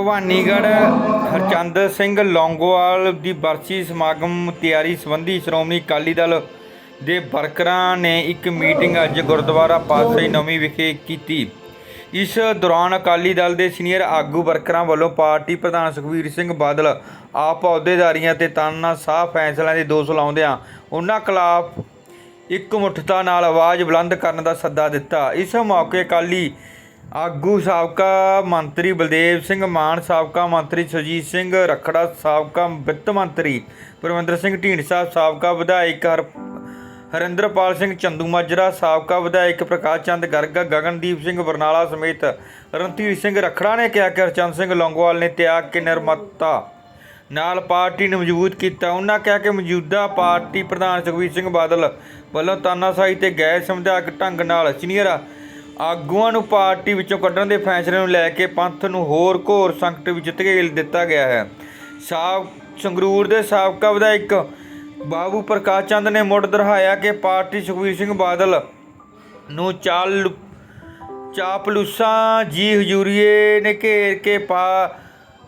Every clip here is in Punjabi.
ਭਵਾਨੀਗੜ੍ਹ ਹਰਚੰਦ ਸਿੰਘ ਲੌਂਗੋਵਾਲ ਦੀ ਬਰਸੀ ਸਮਾਗਮ ਤਿਆਰੀ ਸੰਬੰਧੀ ਸ਼੍ਰੋਮਣੀ ਅਕਾਲੀ ਦਲ ਦੇ ਵਰਕਰਾਂ ਨੇ ਇੱਕ ਮੀਟਿੰਗ ਅੱਜ ਗੁਰਦੁਆਰਾ ਪਾਤਸ਼ਾਹੀ ਨਵੀਂ ਵਿਖੇ ਕੀਤੀ। ਇਸ ਦੌਰਾਨ ਅਕਾਲੀ ਦਲ ਦੇ ਸੀਨੀਅਰ ਆਗੂ ਵਰਕਰਾਂ ਵੱਲੋਂ ਪਾਰਟੀ ਪ੍ਰਧਾਨ ਸੁਖਬੀਰ ਸਿੰਘ ਬਾਦਲ, ਆਪ ਅਹੁਦੇਦਾਰੀਆਂ ਤੇ ਤਾਨਾਸ਼ਾਹ ਫੈਸਲਿਆਂ ਦੇ ਦੋਸ਼ ਲਾਉਂਦਿਆਂ ਉਹਨਾਂ ਖਿਲਾਫ ਇੱਕ ਮੁੱਠਤਾ ਨਾਲ ਆਵਾਜ਼ ਬੁਲੰਦ ਕਰਨ ਦਾ ਸੱਦਾ ਦਿੱਤਾ। ਇਸ ਮੌਕੇ ਅਕਾਲੀ ਆਗੂ ਸਾਬਕਾ ਮੰਤਰੀ ਬਲਦੇਵ ਸਿੰਘ, ਮਾਨ ਸਾਬਕਾ ਮੰਤਰੀ ਸੁਰਜੀਤ ਸਿੰਘ, ਰਖੜਾ ਸਾਬਕਾ ਵਿੱਤ ਮੰਤਰੀ ਪਰਮਿੰਦਰ ਸਿੰਘ, ਢੀਂਡਸਾ ਸਾਬਕਾ ਵਿਧਾਇਕ ਹਰ, ਹਰਿੰਦਰਪਾਲ ਸਿੰਘ, ਚੰਦੂ ਮਾਜਰਾ ਸਾਬਕਾ ਵਿਧਾਇਕ ਪ੍ਰਕਾਸ਼ ਚੰਦ, ਗਰਗ ਗਗਨਦੀਪ ਸਿੰਘ, ਬਰਨਾਲਾ ਸਮੇਤ ਰਣਧੀਰ ਸਿੰਘ, ਰਖੜਾ ਨੇ ਕਿਹਾ ਕਿ ਹਰਚੰਦ ਸਿੰਘ ਲੌਂਗੋਵਾਲ ਨੇ ਤਿਆਗ ਕੇ ਨਿਰਮਤਾ ਨਾਲ ਪਾਰਟੀ ਨੂੰ ਮਜ਼ਬੂਤ ਕੀਤਾ। ਉਹਨਾਂ ਕਿਹਾ ਕਿ ਮੌਜੂਦਾ ਪਾਰਟੀ ਪ੍ਰਧਾਨ ਸੁਖਬੀਰ ਸਿੰਘ ਬਾਦਲ ਵੱਲੋਂ ਤਾਨਾਸ਼ਾਹੀ ਤੇ ਗੈਰ ਸੰਵਿਧਾਨਕ ਢੰਗ ਨਾਲ ਸੀਨੀਅਰ ਆਗੂਆਂ ਨੂੰ ਪਾਰਟੀ ਵਿੱਚੋਂ ਕੱਢਣ ਦੇ ਫੈਸਲੇ ਨੂੰ ਲੈ ਕੇ ਪੰਥ ਨੂੰ ਹੋਰ ਘੋਰ ਸੰਕਟ ਵਿੱਚ ਧਕੇਲ ਦਿੱਤਾ ਗਿਆ ਹੈ। ਸਾਬ, ਸੰਗਰੂਰ ਦੇ ਸਾਬਕਾ ਵਿਧਾਇਕ ਬਾਬੂ ਪ੍ਰਕਾਸ਼ ਚੰਦ ਨੇ ਮੁੜ ਦੁਹਰਾਇਆ ਕਿ ਪਾਰਟੀ ਸੁਖਬੀਰ ਸਿੰਘ ਬਾਦਲ ਨੂੰ ਚਾਲ ਚਾਪਲੂਸਾਂ ਜੀ ਹਜੂਰੀਏ ਨੇ ਘੇਰ ਕੇ ਪਾ,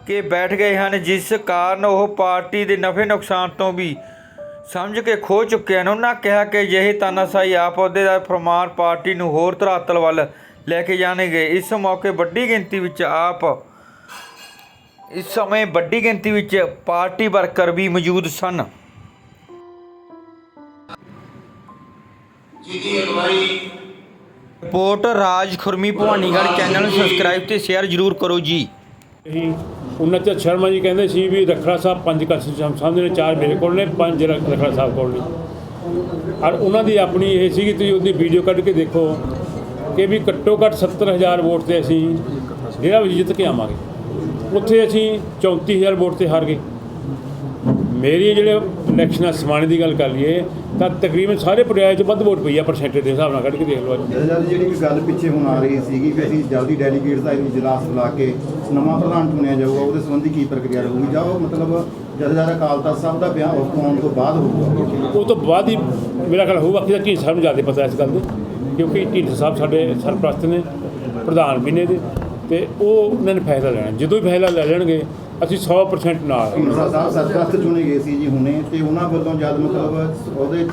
ਕੇ ਬੈਠ ਗਏ ਹਨ, ਜਿਸ ਕਾਰਨ ਉਹ ਪਾਰਟੀ ਦੇ ਨਫੇ ਨੁਕਸਾਨ ਤੋਂ ਵੀ ਸਮਝ ਕੇ ਖੋ ਚੁੱਕੇ ਹਨ ਉਹਨਾਂ ਕਿਹਾ ਕਿ ਅਜਿਹੇ ਤਾਨਾਸ਼ਾਹੀ ਆਪ ਅਹੁਦੇ ਦਾ ਫਰਮਾਨ ਪਾਰਟੀ ਨੂੰ ਹੋਰ ਧਰਾਤਲ ਵੱਲ ਲੈ ਕੇ ਜਾਣਗੇ। ਇਸ ਮੌਕੇ ਵੱਡੀ ਗਿਣਤੀ ਵਿੱਚ ਆਪ ਇਸ ਸਮੇਂ ਵੱਡੀ ਗਿਣਤੀ ਵਿੱਚ ਪਾਰਟੀ ਵਰਕਰ ਵੀ ਮੌਜੂਦ ਸਨ। ਜਿਹਦੀ ਅਗਵਾਈ ਰਿਪੋਰਟ ਰਾਜ ਖੁਰਮੀ ਭਵਾਨੀਗੜ੍ਹ ਚੈਨਲ ਨੂੰ ਸਬਸਕ੍ਰਾਈਬ ਤੇ ਸ਼ੇਅਰ ਜ਼ਰੂਰ ਕਰੋ ਜੀ। ਉਹਨਾਂ 'ਚ ਸ਼ਰਮਾ ਜੀ ਕਹਿੰਦੇ ਸੀ ਵੀ ਰਖੜਾ ਸਾਹਿਬ ਪੰਜ ਕਲਸ਼ ਸਮਝਦੇ ਨੇ, ਚਾਰ ਮੇਰੇ ਕੋਲ ਨੇ, ਪੰਜ ਰਖ- ਰਖੜਾ ਸਾਹਿਬ ਕੋਲ ਨੇ। ਔਰ ਉਹਨਾਂ ਦੀ ਆਪਣੀ ਇਹ ਸੀ ਕਿ ਤੁਸੀਂ ਉਹਦੀ ਵੀਡੀਓ ਕੱਢ ਕੇ ਦੇਖੋ ਕਿ ਵੀ ਘੱਟੋ ਘੱਟ 70000 ਵੋਟ ਤੇ ਅਸੀਂ ਜਿਹੜਾ ਵੀ ਜਿੱਤ ਕੇ ਆਵਾਂਗੇ। ਉੱਥੇ ਅਸੀਂ 34000 ਵੋਟ ਤੇ ਹਾਰ ਗਏ। ਮੇਰੀ ਜਿਹੜੇ ਇਲੈਕਸ਼ਨਾਂ ਸਮਾਣੇ ਦੀ ਗੱਲ ਕਰ ਲਈਏ ਤਾਂ ਤਕਰੀਬਨ ਸਾਰੇ ਪਟਿਆਲੇ 'ਚ ਵੱਧ ਵੋਟ ਪਈ ਆ ਪਰਸੈਂਟੇਜ ਦੇ ਹਿਸਾਬ ਨਾਲ ਕੱਢ ਕੇ ਦੇਖ ਲਓ ਅੱਜ। ਜਿਹੜੀ ਇੱਕ ਗੱਲ ਪਿੱਛੇ ਹੁਣ ਆ ਰਹੀ ਸੀਗੀ ਕਿ ਅਸੀਂ ਜਲਦੀ ਡੈਲੀਗੇਟਸ ਦਾ ਇਜਲਾਸ ਬੁਲਾ ਕੇ ਨਵਾਂ ਪ੍ਰਧਾਨ ਚੁਣਿਆ ਜਾਊਗਾ ਉਹਦੇ ਸੰਬੰਧੀ ਕੀ ਪ੍ਰਕਿਰਿਆ ਰਹੂਗੀ? ਜਾਂ ਉਹ ਮਤਲਬ ਜਥੇਦਾਰ ਅਕਾਲ ਤਖਤ ਸਾਹਿਬ ਦਾ ਬਿਆਨ ਹੋਣ ਤੋਂ ਬਾਅਦ ਹੋਊਗਾ? ਉਹ ਤੋਂ ਬਾਅਦ ਹੀ ਮੇਰਾ ਖਿਆਲ ਹੋਊਗਾ ਕਿ ਢੀਂਡ ਸਾਹਿਬ ਨੂੰ ਜ਼ਿਆਦਾ ਪਤਾ ਇਸ ਗੱਲ ਦਾ ਕਿਉਂਕਿ ਢੀਂਡ ਸਾਹਿਬ ਸਾਡੇ ਸਰਪ੍ਰਸਤ ਨੇ ਪ੍ਰਧਾਨ ਵੀ ਨੇ ਦੇ ਤੇ ਉਹ ਉਹਨਾਂ ਨੇ ਫੈਸਲਾ ਲੈਣਾ। ਜਦੋਂ ਹੀ ਫੈਸਲਾ ਲੈ ਲੈਣਗੇ ਅਸੀਂ 100% ਨਾਲ ਢੀਂਡਸਾ ਸਾਹਿਬ ਸਰਪ੍ਰਸਤ ਚੁਣੇ ਗਏ ਸੀ ਜੀ ਹੁਣੇ ਤੇ ਉਹਨਾਂ ਵੱਲੋਂ ਜਦ ਮਤਲਬ ਉਹਦੇ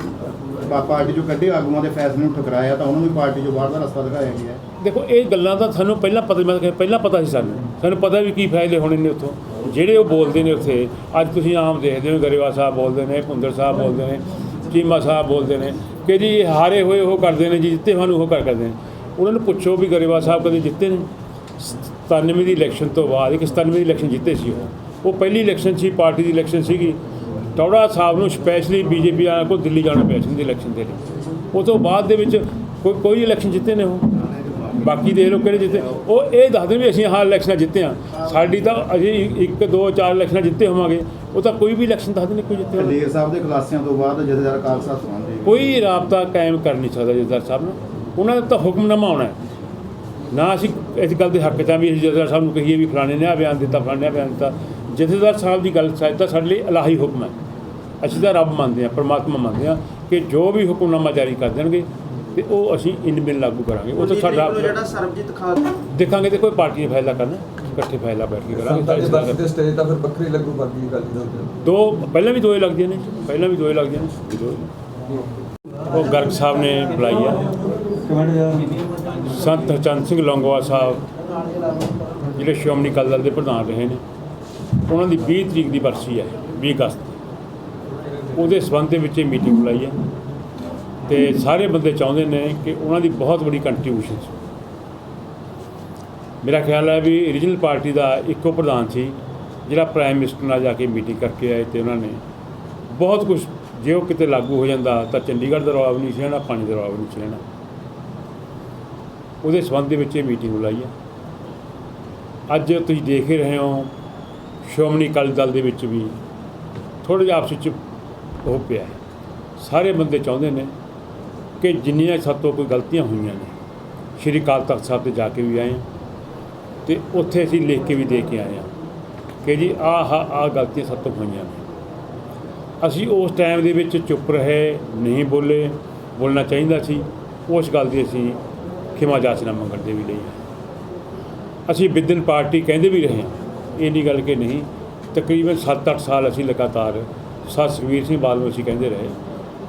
ਪਾ- ਪਾਰਟੀ ਚੋਂ ਕੱਢੇ ਆਗੂਆਂ ਦੇ ਫੈਸਲੇ ਨੂੰ ਠੁਕਰਾਇਆ ਤਾਂ ਉਹਨਾਂ ਨੂੰ ਵੀ ਪਾਰਟੀ ਚੋਂ ਬਾਹਰ ਦਾ ਰਸਤਾ ਦਿਖਾਇਆ ਗਿਆ। ਦੇਖੋ ਇਹ ਗੱਲਾਂ ਤਾਂ ਸਾਨੂੰ ਪਹਿਲਾਂ ਪਤਾ ਮੈਂ ਕਿਹਾ ਪਹਿਲਾਂ ਪਤਾ ਸੀ ਸਾਨੂੰ। ਸਾਨੂੰ ਪਤਾ ਵੀ ਕੀ ਫਾਇਦੇ ਹੋਣੇ ਨੇ ਉੱਥੋਂ। ਜਿਹੜੇ ਉਹ ਬੋਲਦੇ ਨੇ ਉੱਥੇ ਅੱਜ ਤੁਸੀਂ ਆਮ ਦੇਖਦੇ ਹੋ ਗਰੇਵਾ ਸਾਹਿਬ ਬੋਲਦੇ ਨੇ ਭੁੰਦਰ ਸਾਹਿਬ ਬੋਲਦੇ ਨੇ ਚੀਮਾ ਸਾਹਿਬ ਬੋਲਦੇ ਨੇ ਕਿ ਜੀ ਇਹ ਹਾਰੇ ਹੋਏ ਉਹ ਕਰਦੇ ਨੇ ਜੀ ਜਿੱਤੇ ਹੋਏ ਨੂੰ ਉਹ ਕਰ ਕਰਦੇ ਨੇ। ਉਹਨਾਂ ਨੂੰ ਪੁੱਛੋ ਵੀ ਗਰੇਵਾ ਸਾਹਿਬ ਕਦੇ ਜਿੱਤੇ ਨੇ। 97 ਦੀ ਇਲੈਕਸ਼ਨ ਤੋਂ ਬਾਅਦ ਇੱਕ 97 ਦੀ ਇਲੈਕਸ਼ਨ ਜਿੱਤੇ ਸੀ ਉਹ। ਉਹ ਪਹਿਲੀ ਇਲੈਕਸ਼ਨ ਸੀ ਪਾਰਟੀ ਦੀ ਇਲੈਕਸ਼ਨ ਸੀਗੀ। ਟੌੜਾ ਸਾਹਿਬ ਨੂੰ ਸਪੈਸ਼ਲੀ ਬੀਜੇਪੀ ਵਾਲਿਆਂ ਕੋਲ ਦਿੱਲੀ ਜਾਣਾ ਪਿਆ ਸੀ ਦੀ ਇਲੈਕਸ਼ਨ ਦੇ ਲਈ। ਉਹ ਤੋਂ ਬਾਅਦ ਦੇ ਵਿੱਚ ਕੋਈ ਕੋਈ ਇਲੈਕਸ਼ਨ ਜਿੱਤੇ ਨੇ ਉਹ। ਬਾਕੀ ਦੇਖ ਲਓ ਕਿਹੜੇ ਜਿੱਤੇ। ਉਹ ਇਹ ਦੱਸਦੇ ਵੀ ਅਸੀਂ ਹਾਲ ਇਲੈਕਸ਼ਨਾਂ ਜਿੱਤੇ ਆ ਸਾਡੀ ਤਾਂ ਅਜੇ ਇੱਕ ਦੋ ਚਾਰ ਇਲੈਕਸ਼ਨਾਂ ਜਿੱਤੇ ਹੋਵਾਂਗੇ। ਉਹ ਤਾਂ ਕੋਈ ਵੀ ਇਲੈਕਸ਼ਨ ਦੱਸਦੇ ਨਹੀਂ ਕੋਈ ਜਿੱਤੇ। ਕਲੇਰ ਸਾਹਿਬ ਦੇ ਖੁਲਾਸਿਆਂ ਤੋਂ ਬਾਅਦ ਜਥੇਦਾਰ ਅਕਾਲ ਸਾਹਿਬ ਸੁਣਾਉਂਦੇ ਕੋਈ ਰਾਬਤਾ ਕਾਇਮ ਕਰ ਨਹੀਂ ਸਕਦਾ ਜਥੇਦਾਰ ਸਾਹਿਬ ਨੂੰ ਉਹਨਾਂ ਦਾ ਤਾਂ ਹੁਕਮਨਾਮਾ ਆਉਣਾ ਹੈ। ਨਾ ਅਸੀਂ ਇਸ ਗੱਲ ਦੇ ਹੱਕ 'ਚ ਵੀ ਅਸੀਂ ਜਥੇਦਾਰ ਸਾਹਿਬ ਨੂੰ ਕਹੀਏ ਵੀ ਫਲਾਣੇ ਨੇ ਆ ਬਿਆਨ ਦਿੱਤਾ ਫਲਾਣੇ ਨੇ ਬਿਆਨ ਦਿੱਤਾ। ਜਥੇਦਾਰ ਸਾਹਿਬ ਦੀ ਗੱਲ ਸਾਇਦ ਤਾਂ ਸਾਡੇ ਲਈ ਇਲਾਹੀ ਹੁਕਮ ਹੈ। ਅਸੀਂ ਤਾਂ ਰੱਬ ਮੰਨਦੇ ਹਾਂ ਪਰਮਾਤਮਾ ਮੰਨਦੇ ਹਾਂ ਕਿ ਜੋ ਵੀ ਹੁਕਮਨਾਮਾ ਜਾਰੀ ਕਰ ਦੇਣਗੇ ਤੇ ਉਹ ਅਸੀਂ ਇਨ ਬਿਨ ਲਾਗੂ ਕਰਾਂਗੇ। ਉਹ ਤਾਂ ਸਾਡਾ ਜਿਹੜਾ ਸਰਬਜੀਤ ਖਾਨ ਦੇਖਾਂਗੇ ਤੇ ਕੋਈ ਪਾਰਟੀ ਨੇ ਫੈਸਲਾ ਕਰਨਾ ਇਕੱਠੇ ਫੈਸਲਾ ਬੈਠ ਕੇ ਕਰਾਂਗੇ। ਦੇ ਬਰਥਡੇ ਸਟੇਜ ਤਾਂ ਫਿਰ ਵੱਖਰੀ ਲੱਗੂ ਬਾਕੀ ਗੱਲ ਦਾ ਦੋ ਪਹਿਲਾਂ ਵੀ ਦੋਏ ਲੱਗਦੀਆਂ ਨੇ ਪਹਿਲਾਂ ਵੀ ਦੋਏ ਲੱਗਦੀਆਂ ਨੇ। ਉਹ ਗਰਗ ਸਾਹਿਬ ਨੇ ਬੁਲਾਈ ਆ। ਸੰਤ ਹਰਚੰਦ ਸਿੰਘ ਲੌਂਗੋਵਾ ਸਾਹਿਬ, ਜਿਹੜੇ ਸ਼੍ਰੋਮਣੀ ਅਕਾਲੀ ਦਲ ਦੇ ਪ੍ਰਧਾਨ ਰਹੇ ਨੇ, ਉਹਨਾਂ ਦੀ 20 ਤਰੀਕ ਦੀ ਬਰਸੀ ਹੈ 20 ਅਗਸਤ। ਉਹਦੇ ਸਬੰਧ ਦੇ ਵਿੱਚ ਇਹ ਮੀਟਿੰਗ ਬੁਲਾਈ ਹੈ ਤੇ ਸਾਰੇ ਬੰਦੇ ਚਾਹੁੰਦੇ ਨੇ ਕਿ ਉਹਨਾਂ ਦੀ ਬਹੁਤ ਵੱਡੀ ਕੰਟਰੀਬਿਊਸ਼ਨ ਸੀ। ਮੇਰਾ ਖਿਆਲ ਹੈ ਵੀ ਰੀਜਨਲ ਪਾਰਟੀ ਦਾ ਇੱਕੋ ਪ੍ਰਧਾਨ ਸੀ, ਜਿਹੜਾ ਪ੍ਰਾਈਮ ਮਿਨਿਸਟਰ ਨਾਲ ਜਾ ਕੇ ਮੀਟਿੰਗ ਕਰਕੇ ਆਏ ਤੇ ਉਹਨਾਂ ਨੇ ਬਹੁਤ ਕੁਝ ਜੇ ਉਹ ਕਿਤੇ ਲਾਗੂ ਹੋ ਜਾਂਦਾ ਤਾਂ ਚੰਡੀਗੜ੍ਹ ਦਾ ਰਵਾਬ ਨਹੀਂ ਸੀ ਰਹਿਣਾ ਪਾਣੀ ਦਾ ਰਵਾਬ ਨਹੀਂ ਸੀ ਰਹਿਣਾ ਉਹਦੇ ਸੰਬੰਧ ਦੇ ਵਿੱਚ ਇਹ ਮੀਟਿੰਗ ਬੁਲਾਈ ਹੈ। ਅੱਜ ਤੁਸੀਂ ਦੇਖ ਹੀ ਰਹੇ ਹੋ, ਸ਼੍ਰੋਮਣੀ ਅਕਾਲੀ ਦਲ ਦੇ ਵਿੱਚ ਵੀ ਥੋੜ੍ਹਾ ਜਿਹਾ ਆਪਸ ਵਿੱਚ ਉਹ ਪਿਆ ਹੈ। ਸਾਰੇ ਬੰਦੇ ਚਾਹੁੰਦੇ ਨੇ ਕਿ ਜਿੰਨੀਆਂ ਸਾਤੋਂ ਕੋਈ ਗਲਤੀਆਂ ਹੋਈਆਂ ਨੇ, ਸ਼੍ਰੀ ਅਕਾਲ ਤਖਤ ਸਾਹਿਬ ਤੇ ਜਾ ਕੇ ਵੀ ਆਏ ਹਾਂ ਤੇ ਉੱਥੇ ਅਸੀਂ ਲਿਖ ਕੇ ਵੀ ਦੇ ਕੇ ਆਏ ਹਾਂ ਕਿ ਜੀ ਆਹ ਆਹ ਗਲਤੀਆਂ ਸਾਤੋਂ ਹੋਈਆਂ ਨੇ। ਅਸੀਂ ਉਸ ਟਾਈਮ ਦੇ ਵਿੱਚ ਚੁੱਪ ਰਹੇ, ਨਹੀਂ ਬੋਲੇ, ਬੋਲਣਾ ਚਾਹੀਦਾ ਸੀ, ਉਸ ਗੱਲ ਦੀ ਅਸੀਂ ਖਿਮਾ ਜਾਚਨਾ ਮੰਗਣ ਦੇ ਵੀ ਲਈ। ਅਸੀਂ ਵਿਦਨ ਪਾਰਟੀ ਕਹਿੰਦੇ ਵੀ ਰਹੇ ਹਾਂ। ਇੰਨੀ ਗੱਲ ਕਿ ਨਹੀਂ, ਤਕਰੀਬਨ 7-8 ਸਾਲ ਅਸੀਂ ਲਗਾਤਾਰ ਸਰ ਸੁਖਬੀਰ ਸਿੰਘ ਬਾਦਲ ਅਸੀਂ ਕਹਿੰਦੇ ਰਹੇ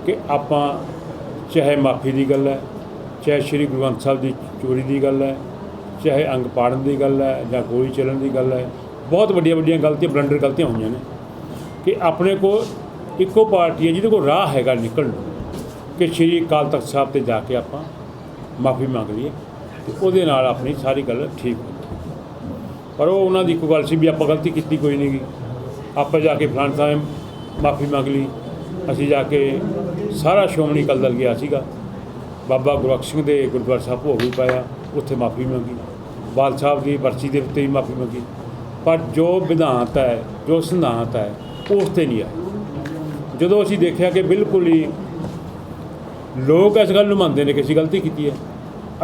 ਕਿ ਆਪਾਂ ਚਾਹੇ ਮਾਫੀ ਦੀ ਗੱਲ ਹੈ, ਚਾਹੇ ਸ੍ਰੀ ਗੁਰੂ ਗ੍ਰੰਥ ਸਾਹਿਬ ਦੀ ਚੋਰੀ ਦੀ ਗੱਲ ਹੈ, ਚਾਹੇ ਅੰਗ ਪਾੜਨ ਦੀ ਗੱਲ ਹੈ ਜਾਂ ਗੋਲੀ ਚੱਲਣ ਦੀ ਗੱਲ ਹੈ, ਬਹੁਤ ਵੱਡੀਆਂ ਵੱਡੀਆਂ ਗਲਤੀਆਂ, ਬਲੰਡਰ ਗਲਤੀਆਂ ਹੋਈਆਂ ਨੇ ਕਿ ਆਪਣੇ ਕੋਲ ਇੱਕੋ ਪਾਰਟੀ ਹੈ ਜਿਹਦੇ ਕੋਲ ਰਾਹ ਹੈਗਾ ਨਿਕਲਣ ਨੂੰ, ਕਿ ਸ੍ਰੀ ਅਕਾਲ ਤਖਤ ਸਾਹਿਬ ਤੇ ਜਾ ਕੇ ਆਪਾਂ ਮਾਫੀ ਮੰਗ ਲਈਏ ਤੇ ਉਹਦੇ ਨਾਲ ਆਪਣੀ ਸਾਰੀ ਗੱਲ ਠੀਕ ਹੋ ਪਰ ਉਹ ਉਹਨਾਂ ਦੀ ਇੱਕ ਗੱਲ ਸੀ ਵੀ ਆਪਾਂ ਗਲਤੀ ਕੀਤੀ ਕੋਈ ਨਹੀਂ ਗੀ। ਆਪਾਂ ਜਾ ਕੇ ਫਲਾਣ ਸਾਹਿਬ ਮਾਫੀ ਮੰਗ ਲਈ। ਅਸੀਂ ਜਾ ਕੇ ਸਾਰਾ ਸ਼੍ਰੋਮਣੀ ਅਕਾਲੀ ਦਲ ਗਿਆ ਸੀਗਾ। ਬਾਬਾ ਗੁਰਬਖਸ਼ ਸਿੰਘ ਦੇ ਗੁਰਦੁਆਰਾ ਸਾਹਿਬ ਭੋਗ ਵੀ ਪਾਇਆ, ਉੱਥੇ ਮਾਫੀ ਮੰਗੀ। ਬਾਲ ਸਾਹਿਬ ਦੀ ਵਰਸੀ ਦੇ ਉੱਤੇ ਵੀ ਮਾਫੀ ਮੰਗੀ। ਪਰ ਜੋ ਵਿਧਾਨਤ ਹੈ, ਜੋ ਸਿਧਾਂਤ ਹੈ, ਉਸ ਤੇ ਨਹੀਂ ਆਇਆ ਜਦੋਂ ਅਸੀਂ ਦੇਖਿਆ ਕਿ ਬਿਲਕੁਲ ਹੀ ਲੋਕ ਇਸ ਗੱਲ ਨੂੰ ਮੰਨਦੇ ਨੇ ਕਿ ਅਸੀਂ ਗਲਤੀ ਕੀਤੀ ਹੈ।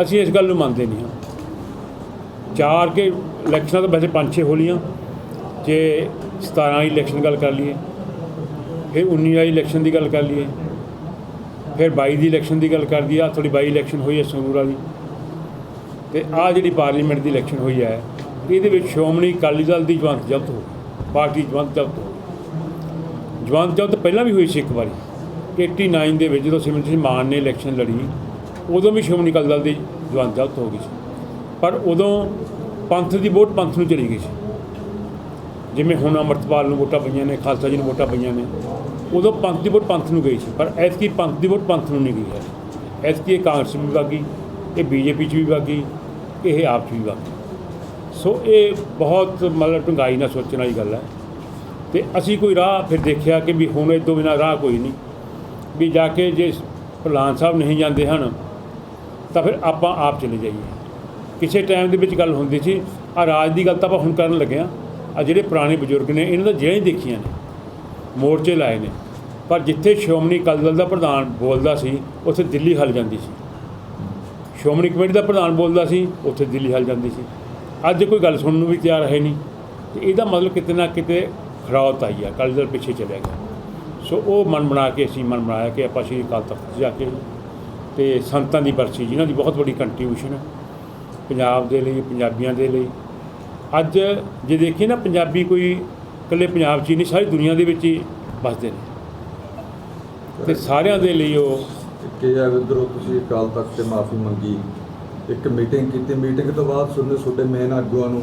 ਅਸੀਂ ਇਸ ਗੱਲ ਨੂੰ ਮੰਨਦੇ ਨਹੀਂ ਹਾਂ। ਚਾਰ ਕੇ ਇਲੈਕਸ਼ਨਾਂ ਤਾਂ ਵੈਸੇ ਪੰਜ ਛੇ ਹੋ ਲਈਆਂ। ਜੇ 17 ਵਾਲੀ ਇਲੈਕਸ਼ਨ ਗੱਲ ਕਰ ਲਈਏ, ਫਿਰ 19 ਵਾਲੀ ਇਲੈਕਸ਼ਨ ਦੀ ਗੱਲ ਕਰ ਲਈਏ, ਫਿਰ 22 ਦੀ ਇਲੈਕਸ਼ਨ ਦੀ ਗੱਲ ਕਰ ਦਈਏ ਆ ਥੋੜੀ 22 ਇਲੈਕਸ਼ਨ ਹੋਈ ਹੈ ਸੰਗਰੂਰ ਵਾਲੀ ਤੇ ਆ ਜਿਹੜੀ ਪਾਰਲੀਮੈਂਟ ਦੀ ਇਲੈਕਸ਼ਨ ਹੋਈ ਹੈ, ਇਹਦੇ ਵਿੱਚ ਸ਼੍ਰੋਮਣੀ ਅਕਾਲੀ ਦਲ ਦੀ ਜਵੰਤ ਜ਼ਬਤ ਹੋ ਗਈ। ਪਾਰਟੀ ਜਵੰਤ ਜ਼ਬਤ ਹੋ ਜਵੰਤ ਜ਼ਬਤ ਪਹਿਲਾਂ ਵੀ ਹੋਈ ਸੀ ਇੱਕ ਵਾਰੀ। 89 ਦੇ ਵਿੱਚ ਜਦੋਂ ਸਿਮਰਨ ਸਿੰਘ ਮਾਨ ਨੇ ਇਲੈਕਸ਼ਨ ਲੜੀ, ਉਦੋਂ ਵੀ ਸ਼੍ਰੋਮਣੀ ਅਕਾਲੀ ਦਲ ਦੀ ਜਵੰਤ ਜ਼ਬਤ ਹੋ ਗਈ ਸੀ। ਪਰ ਉਦੋਂ ਪੰਥ ਦੀ ਵੋਟ ਪੰਥ ਨੂੰ ਚਲੀ ਗਈ ਸੀ। ਜਿਵੇਂ ਹੁਣ ਅੰਮ੍ਰਿਤਪਾਲ ਨੂੰ ਵੋਟਾਂ ਪਈਆਂ ਨੇ, ਖਾਲਸਾ ਜੀ ਨੂੰ ਵੋਟਾਂ ਪਈਆਂ ਨੇ, ਉਦੋਂ ਪੰਥ ਦੀ ਵੋਟ ਪੰਥ ਨੂੰ ਗਈ ਸੀ, ਪਰ ਐਤਕੀ ਪੰਥ ਦੀ ਵੋਟ ਪੰਥ ਨੂੰ ਨਹੀਂ ਗਈ ਹੈ। ਐਤਕੀ ਇਹ ਕਾਂਗਰਸ ਵੀ ਵਾਗੀ ਇਹ ਬੀਜੇਪੀ 'ਚ ਵੀ ਵਾਗੀ ਇਹ ਆਪ 'ਚ ਵੀ ਵਾਗੀ ਸੋ ਇਹ ਬਹੁਤ ਮਤਲਬ ਢੰਗਾਈ ਨਾਲ ਸੋਚਣ ਵਾਲੀ ਗੱਲ ਹੈ। ਤੇ ਅਸੀਂ ਕੋਈ ਰਾਹ ਫਿਰ ਦੇਖਿਆ ਕਿ ਵੀ ਹੁਣ ਇਹ ਤੋਂ ਬਿਨਾਂ ਰਾਹ ਕੋਈ ਨਹੀਂ। ਵੀ ਜਾ ਕੇ ਜੇ ਪ੍ਰਧਾਨ ਸਾਹਿਬ ਨਹੀਂ ਜਾਂਦੇ ਹਨ, ਤਾਂ ਫਿਰ ਆਪਾਂ ਆਪ ਚਲੇ ਜਾਈਏ। ਕਿਸੇ ਟਾਈਮ ਦੇ ਵਿੱਚ ਗੱਲ ਹੁੰਦੀ ਸੀ ਆ ਰਾਜ ਦੀ ਗੱਲ ਤਾਂ ਆਪਾਂ ਹੁਣ ਕਰਨ ਲੱਗੇ ਆ ਆ ਜਿਹੜੇ ਪੁਰਾਣੇ ਬਜ਼ੁਰਗ ਨੇ, ਇਹਨਾਂ ਦਾ ਜੇਲ੍ਹਾਂ ਹੀ ਦੇਖੀਆਂ ਨੇ, ਮੋਰਚੇ ਲਾਏ ਨੇ। ਪਰ ਜਿੱਥੇ ਸ਼੍ਰੋਮਣੀ ਅਕਾਲੀ ਦਲ ਦਾ ਪ੍ਰਧਾਨ ਬੋਲਦਾ ਸੀ, ਉੱਥੇ ਦਿੱਲੀ ਹਲ ਜਾਂਦੀ ਸੀ। ਸ਼੍ਰੋਮਣੀ ਕਮੇਟੀ ਦਾ ਪ੍ਰਧਾਨ ਬੋਲਦਾ ਸੀ, ਉੱਥੇ ਦਿੱਲੀ ਹਲ ਜਾਂਦੀ ਸੀ। ਅੱਜ ਕੋਈ ਗੱਲ ਸੁਣਨ ਨੂੰ ਵੀ ਤਿਆਰ ਹੈ ਨਹੀਂ। ਤੇ ਇਹਦਾ ਮਤਲਬ ਕਿਤੇ ਨਾ ਕਿਤੇ ਖਰਾਉਤ ਆਈ ਆ, ਅਕਾਲੀ ਦਲ ਪਿੱਛੇ ਚਲਿਆ ਗਿਆ। ਸੋ ਉਹ ਮਨ ਬਣਾ ਕੇ ਅਸੀਂ ਮਨ ਬਣਾਇਆ ਕਿ ਆਪਾਂ ਸ਼੍ਰੀ ਅਕਾਲ ਤਖਤ ਜਾ ਕੇ ਤੇ ਸੰਤਾਂ ਦੀ ਬਰਸੀ ਜਿਨ੍ਹਾਂ ਦੀ ਬਹੁਤ ਵੱਡੀ ਕੰਟਰੀਬਿਊਸ਼ਨ ਹੈ ਪੰਜਾਬ ਦੇ ਲਈ ਪੰਜਾਬੀਆਂ ਦੇ ਲਈ। ਅੱਜ ਜੇ ਦੇਖੀਏ ਨਾ ਪੰਜਾਬੀ ਕੋਈ ਇਕੱਲੇ ਪੰਜਾਬ 'ਚ ਹੀ ਨਹੀਂ ਸਾਰੀ ਦੁਨੀਆ ਦੇ ਵਿੱਚ ਹੀ ਵੱਸਦੇ ਨੇ। ਤੇ ਸਾਰਿਆਂ ਦੇ ਲਈ ਉਹ ਕਿ ਉਧਰੋਂ ਤੁਸੀਂ ਅਕਾਲ ਤਖਤ ਤੇ ਮਾਫੀ ਮੰਗੀ ਇੱਕ ਮੀਟਿੰਗ ਕੀਤੀ। ਮੀਟਿੰਗ ਤੋਂ ਬਾਅਦ ਸੁਣਨੇ ਤੁਹਾਡੇ ਮੇਨ ਆਗੂਆਂ ਨੂੰ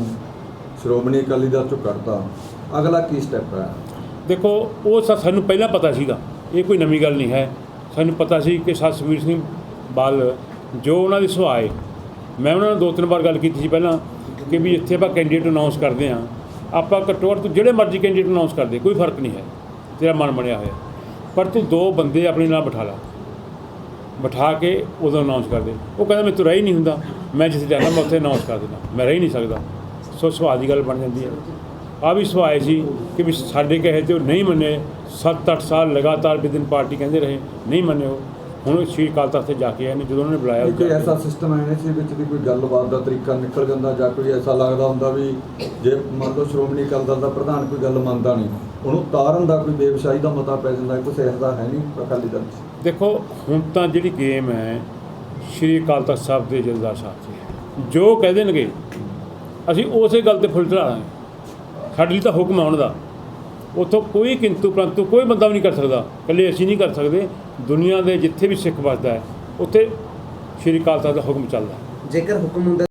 ਸ਼੍ਰੋਮਣੀ ਅਕਾਲੀ ਦਲ ਚੋਂ ਕੱਢਤਾ। ਅਗਲਾ ਕੀ ਸਟੈਪ ਹੈ? ਦੇਖੋ, ਉਹ ਸਾਨੂੰ ਪਹਿਲਾਂ ਪਤਾ ਸੀਗਾ, ਇਹ ਕੋਈ ਨਵੀਂ ਗੱਲ ਨਹੀਂ ਹੈ। ਸਾਨੂੰ ਪਤਾ ਸੀ ਕਿ ਸਤਿਵੀਰ ਸਿੰਘ ਬਾਲ ਜੋ ਉਹਨਾਂ ਦੇ ਸੁਭਾਅ ਹੈ, ਮੈਂ ਉਹਨਾਂ ਨਾਲ ਦੋ ਤਿੰਨ ਵਾਰ ਗੱਲ ਕੀਤੀ ਸੀ ਪਹਿਲਾਂ ਕਿ ਵੀ ਇੱਥੇ ਆਪਾਂ ਕੈਂਡੀਡੇਟ ਅਨਾਉਂਸ ਕਰਦੇ ਹਾਂ। ਆਪਾਂ ਘੱਟੋ ਘੱਟ ਤੂੰ ਜਿਹੜੇ ਮਰਜ਼ੀ ਕੈਂਡੀਡੇਟ ਅਨਾਉਂਸ ਕਰਦੇ, ਕੋਈ ਫ਼ਰਕ ਨਹੀਂ ਹੈ, ਤੇਰਾ ਮਨ ਬਣਿਆ ਹੋਇਆ। ਪਰ ਤੂੰ ਦੋ ਬੰਦੇ ਆਪਣੇ ਨਾਲ ਬਿਠਾ ਲਾ। ਬਿਠਾ ਕੇ ਉਦੋਂ ਅਨਾਉਂਸ ਕਰ ਦੇ। ਉਹ ਕਹਿੰਦਾ, ਮੈਂ ਤੂੰ ਰਹਿ ਹੀ ਨਹੀਂ ਹੁੰਦਾ। ਮੈਂ ਜਿੱਥੇ ਜਾਣਾ, ਮੈਂ ਉੱਥੇ ਅਨਾਉਂਸ ਕਰ ਦਿੰਦਾ। ਮੈਂ ਰਹਿ ਹੀ ਨਹੀਂ ਸਕਦਾ। ਸੋ ਸੁਭਾਅ ਦੀ ਗੱਲ ਬਣ ਜਾਂਦੀ ਹੈ। ਆ ਵੀ ਸੁਭਾਅ ਸੀ ਕਿ ਵੀ ਸਾਡੇ ਕਹੇ ਤੇ ਉਹ ਨਹੀਂ ਮੰਨੇ। 7-8 ਸਾਲ ਲਗਾਤਾਰ ਵਿਦਿਨ ਪਾਰਟੀ ਕਹਿੰਦੇ ਰਹੇ ਨਹੀਂ ਮੰਨੇ ਉਹ। ਹੁਣ ਸ਼੍ਰੀ ਅਕਾਲ ਤਖਤ ਤੇ ਜਾ ਕੇ ਆਏ ਨੇ ਜਦੋਂ ਉਹਨਾਂ ਨੇ ਬੁਲਾਇਆ ਕੋਈ ਐਸਾ ਸਿਸਟਮ ਹੈ ਨਹੀਂ ਸੀ ਵਿੱਚ ਦੀ ਕੋਈ ਗੱਲਬਾਤ ਦਾ ਤਰੀਕਾ ਨਿਕਲ ਜਾਂਦਾ ਜਾਂ ਕੋਈ ਐਸਾ ਲੱਗਦਾ ਹੁੰਦਾ ਵੀ ਜੇ ਮੰਨ ਲਓ ਸ਼੍ਰੋਮਣੀ ਅਕਾਲੀ ਦਲ ਦਾ ਪ੍ਰਧਾਨ ਕੋਈ ਗੱਲ ਮੰਨਦਾ ਨਹੀਂ ਉਹਨੂੰ ਤਾਰਨ ਦਾ ਕੋਈ ਬੇਵਸ਼ਾਈ ਦਾ ਮਤਾ ਪੈ ਜਾਂਦਾ ਕੁਛ ਐਸਾ ਹੈ ਨਹੀਂ ਅਕਾਲੀ ਦਲ ਦੇਖੋ ਹੁਣ ਤਾਂ ਜਿਹੜੀ ਗੇਮ ਹੈ ਸ਼੍ਰੀ ਅਕਾਲ ਤਖਤ ਸਾਹਿਬ ਦੇ ਜਥੇਦਾਰ ਸਾਹਿਬ ਜੀ ਜੋ ਕਹਿ ਦੇਣਗੇ ਅਸੀਂ ਉਸੇ ਗੱਲ ਤੇ ਫੁੱਲ ਚੜ੍ਹਾ ਦਾਂਗੇ ਸਾਡੇ ਲਈ ਤਾਂ ਹੁਕਮ ਆਉਣ ਦਾ। ਉੱਥੋਂ ਕੋਈ ਕਿੰਤੂ ਪ੍ਰੰਤੂ ਕੋਈ ਬੰਦਾ ਵੀ ਨਹੀਂ ਕਰ ਸਕਦਾ। ਇਕੱਲੇ ਅਸੀਂ ਨਹੀਂ ਕਰ ਸਕਦੇ। ਦੁਨੀਆ ਦੇ ਜਿੱਥੇ ਵੀ ਸਿੱਖ ਵੱਸਦਾ ਹੈ, ਉੱਥੇ ਸ਼੍ਰੀ ਅਕਾਲ ਤਖਤ ਦਾ ਹੁਕਮ ਚੱਲਦਾ ਜੇਕਰ ਹੁਕਮ ਹੁੰਦਾ